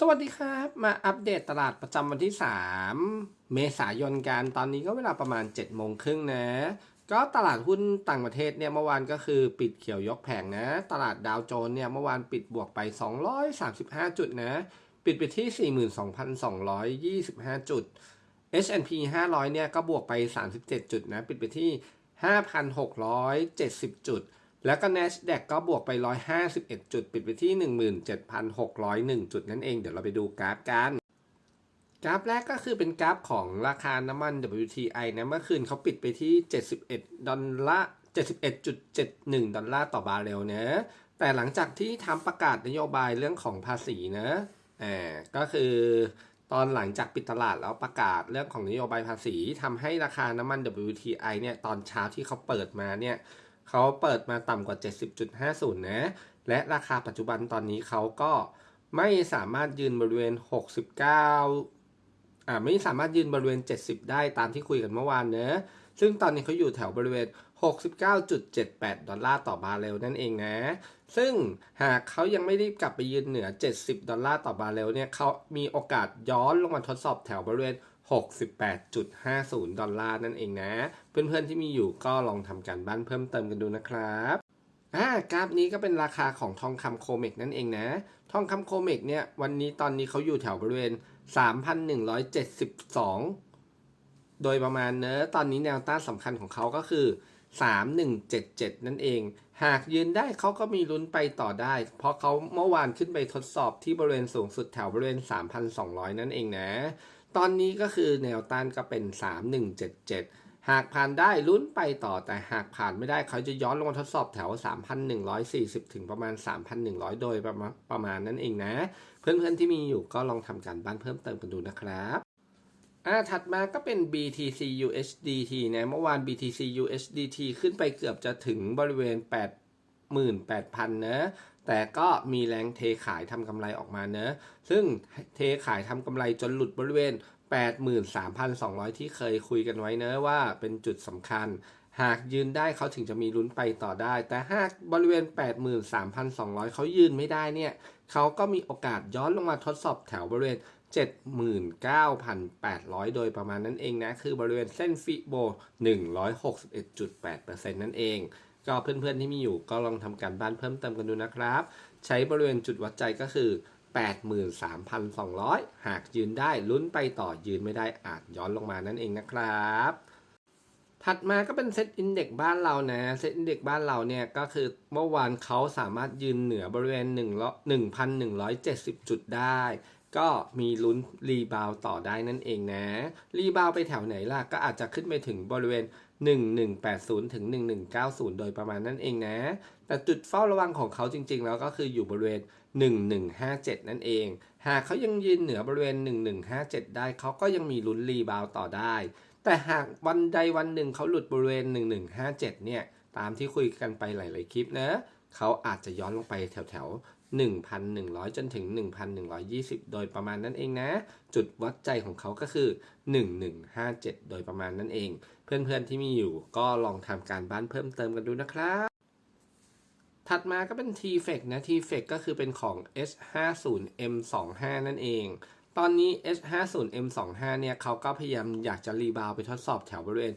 สวัสดีครับ มาอัปเดตตลาดประจำวันที่ 3 เมษายนกันตอนนี้ก็เวลาประมาณ7โมงครึ่งนะ ก็ตลาดหุ้นต่างประเทศเนี่ยเมื่อวานก็คือปิดเขียวยกแผงนะ ตลาดดาวโจนส์เนี่ยเมื่อวานปิดบวกไป 235 จุดนะ ปิดไปที่ 42,225 จุด S&P 500 เนี่ยก็บวกไป 37 จุดนะ ปิดไปที่ 5,670 จุด แล้วก็ NASDAQ ก็บวกไป 151 จุด ปิดไปที่ 17,601 จุดนั่นเอง เดี๋ยวเราไปดูกราฟกัน กราฟแรกก็คือเป็นกราฟของราคาน้ำมัน WTI นะ เมื่อคืนเขาปิดไปที่ 71 ดอลลาร์ 71.71 ดอลลาร์ต่อบาร์เรลนะ แต่หลังจากที่ทำประกาศนโยบายเรื่องของภาษีนะอ่าก็คือตอนหลังจากปิดตลาดแล้วประกาศเรื่องของนโยบายภาษีทำให้ราคาน้ำมัน WTI เนี่ยตอนเช้าที่เขาเปิดมาเนี่ย เขาเปิดมาต่ำกว่า 70.50 นะ และราคาปัจจุบันตอนนี้เขาก็ไม่สามารถยืนบริเวณ 69อ่าไม่สามารถยืนบริเวณ 70 ได้ตามที่คุยกันเมื่อวานเนอะซึ่งตอนนี้เขาอยู่แถวบริเวณ 69.78 ดอลลาร์ต่อบาร์เรลนั่นเองนะ ซึ่งหากเขายังไม่รีบกลับไปยืนเหนือ 70 ดอลลาร์ต่อบาร์เรลเนี่ยเขามีโอกาสย้อนลงมาทดสอบแถวบริเวณ 68.50 ดอลลาร์นั่นเองนะ เพื่อนๆที่มีอยู่ก็ลองทำการบ้านเพิ่มเติมกันดูนะครับอ่ากราฟนี้ก็เป็นราคาของทองคำโคเมกนั่นเองนะ ทองคำโคเมกเนี่ยวันนี้ตอนนี้เขาอยู่แถวบริเวณ 3,172 โดยประมาณเนอะตอนนี้แนวต้านสำคัญของเขาก็คือ 3177 นั่นเอง หากยืนได้เขาก็มีลุ้นไปต่อได้ เพราะเขาเมื่อวานขึ้นไปทดสอบที่บริเวณสูงสุดแถวบริเวณ 3,200 นั่นเองนะ ตอนนี้ก็คือแนวต้านก็เป็น 3177 หากผ่านได้ลุ้นไปต่อแต่หากผ่านไม่ได้เขาจะย้อนลงมาทดสอบแถว 3,140 ถึงประมาณ 3,100 โดยประมาณประมาณนั้นเองนะ เพื่อนๆที่มีอยู่ก็ลองทำการบ้านเพิ่มเติมกันดูนะครับอ่าถัดมาก็เป็น BTC USDT นะเมื่อวาน BTC USDT ขึ้นไปเกือบจะถึงบริเวณ 88,000นะ แต่ก็มีแรงเทขายทำกำไรออกมาเนะซึ่งเทขายทำกำไรจนหลุดบริเวณ 83,200 ที่เคยคุยกันไว้เนะว่าเป็นจุดสำคัญ หากยืนได้เขาถึงจะมีลุ้นไปต่อได้ แต่หากบริเวณ 83,200 เขายืนไม่ได้เนี่ยเขาก็มีโอกาสย้อนลงมาทดสอบแถวบริเวณ79,800 โดยประมาณนั้นเองนะ คือบริเวณเส้นฟิโบ 161.8%นั่นเอง ก็เพื่อนๆที่มีอยู่ก็ลองทำการบ้านเพิ่มเติมกันดูนะครับ ใช้บริเวณจุดวัดใจก็คือ 83,200 หากยืนได้ลุ้นไปต่อยืนไม่ได้อาจย้อนลงมานั่นเองนะครับถัดมาก็เป็นเซตอินเด็กบ้านเรานะเซตอินเด็กบ้านเราเนี่ยก็คือเมื่อวานเขาสามารถยืนเหนือบริเวณ1 1,170 จุดได้ ก็มีลุ้นรีบาวต่อได้นั่นเองนะ รีบาวไปแถวไหนล่ะ ก็อาจจะขึ้นไปถึงบริเวณ 1180 ถึง 1190 โดยประมาณนั่นเองนะ แต่จุดเฝ้าระวังของเขาจริง ๆ แล้วก็คืออยู่บริเวณ 1157 นั่นเอง หากเขายังยืนเหนือบริเวณ 1157 ได้เขาก็ยังมีลุ้นรีบาวต่อได้ แต่หากวันใดวันหนึ่งเขาหลุดบริเวณ 1157 เนี่ย ตามที่คุยกันไปหลาย ๆ คลิปนะ เขาอาจจะย้อนลงไปแถวๆ 1,100 จนถึง 1,120 โดยประมาณนั้นเองนะ จุดวัดใจของเขาก็คือ 1157 โดยประมาณนั้นเอง เพื่อนๆที่มีอยู่ก็ลองทำการบ้านเพิ่มเติมกันดูนะครับ ถัดมาก็เป็น T-FEC นะ T-FEC ก็คือเป็นของ S50M25 นั่นเอง ตอนนี้ S50M25 เนี่ยเขาก็พยายามอยากจะรีบาวไปทดสอบแถวบริเวณ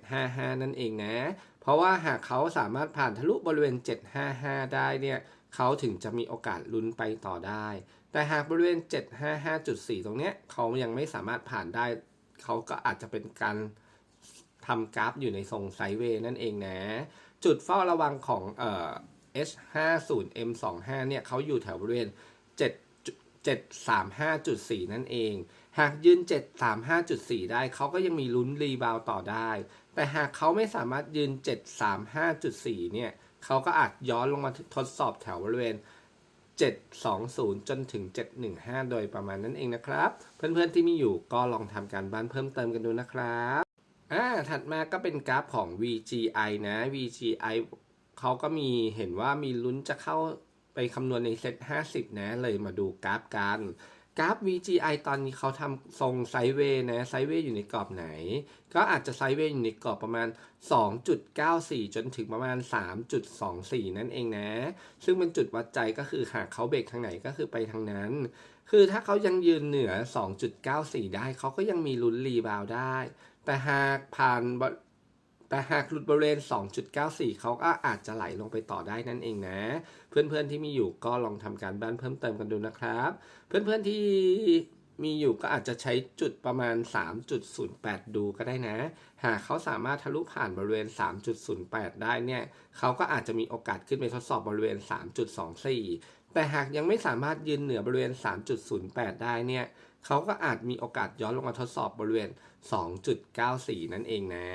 755 นั่นเองนะ เพราะว่าหากเขาสามารถผ่านทะลุบริเวณ 755 ได้เนี่ย เขาถึงจะมีโอกาสลุ้นไปต่อได้ แต่หากบริเวณ 755.4 ตรงเนี้ยเขายังไม่สามารถผ่านได้ เขาก็อาจจะเป็นการทำกราฟอยู่ในทรงไซเวย์นั่นเองนะ จุดเฝ้าระวังของเอ่อ H50M25 เนี่ยเขาอยู่แถวบริเวณ 7 735.4 นั่นเอง หากยืน 735.4 ได้ เขาก็ยังมีลุ้นรีบาวต่อได้ แต่หากเขาไม่สามารถยืน 735.4 เนี่ย เขาก็อาจย้อนลงมาทดสอบแถวบริเวณ 720 จนถึง 715 โดยประมาณนั้นเองนะครับ เพื่อนๆที่มีอยู่ก็ลองทำการบ้านเพิ่มเติมกันดูนะครับอ่าถัดมาก็เป็นกราฟของ VGI นะ VGI เขาก็มีเห็นว่ามีลุ้นจะเข้าไปคำนวณในเซต50 นะ เลยมาดูกราฟกัน กราฟ VGI ตอนนี้เขาทำทรงไซเวย์นะไซเวย์อยู่ในกรอบไหน ก็อาจจะไซเวย์อยู่ในกรอบประมาณ 2.94 จนถึงประมาณ 3.24 นั่นเองนะ ซึ่งเป็นจุดวัดใจก็คือหากเขาเบรกทางไหนก็คือไปทางนั้น คือถ้าเขายังยืนเหนือ 2.94 ได้ เขาก็ยังมีลุ้นรีบาวได้ แต่หากผ่าน แต่หากหลุดบริเวณ 2.94 เขาก็อาจจะไหลลงไปต่อได้นั่นเองนะ เพื่อนๆที่มีอยู่ก็ลองทำการบ้านเพิ่มเติมกันดูนะครับ เพื่อนๆที่มีอยู่ก็อาจจะใช้จุดประมาณ 3.08 ดูก็ได้นะ หากเขาสามารถทะลุผ่านบริเวณ 3.08 ได้เนี่ย เขาก็อาจจะมีโอกาสขึ้นไปทดสอบบริเวณ 3.24 แต่หากยังไม่สามารถยืนเหนือบริเวณ 3.08 ได้เนี่ยเขาก็อาจมีโอกาสย้อนลงมาทดสอบบริเวณ 2.94 นั่นเองนะ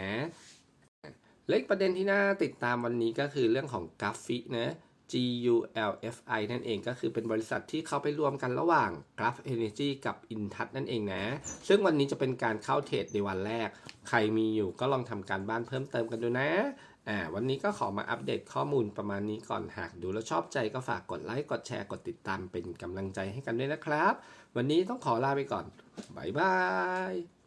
เล็กประเด็นที่น่าติดตามวันนี้ก็คือเรื่องของกราฟินะ GULFI นั่นเองก็คือเป็นบริษัทที่เข้าไปรวมกันระหว่าง Graph Energy กับ Intouch นั่นเองนะ ซึ่งวันนี้จะเป็นการเข้าเทรดในวันแรก ใครมีอยู่ก็ลองทำการบ้านเพิ่มเติมกันดูนะอ่าวันนี้ก็ขอมาอัปเดตข้อมูลประมาณนี้ก่อนหากดูแล้วชอบใจก็ฝากกดไลค์กดแชร์กดติดตามเป็นกำลังใจให้กันด้วยนะครับ วันนี้ต้องขอลาไปก่อนบ๊ายบาย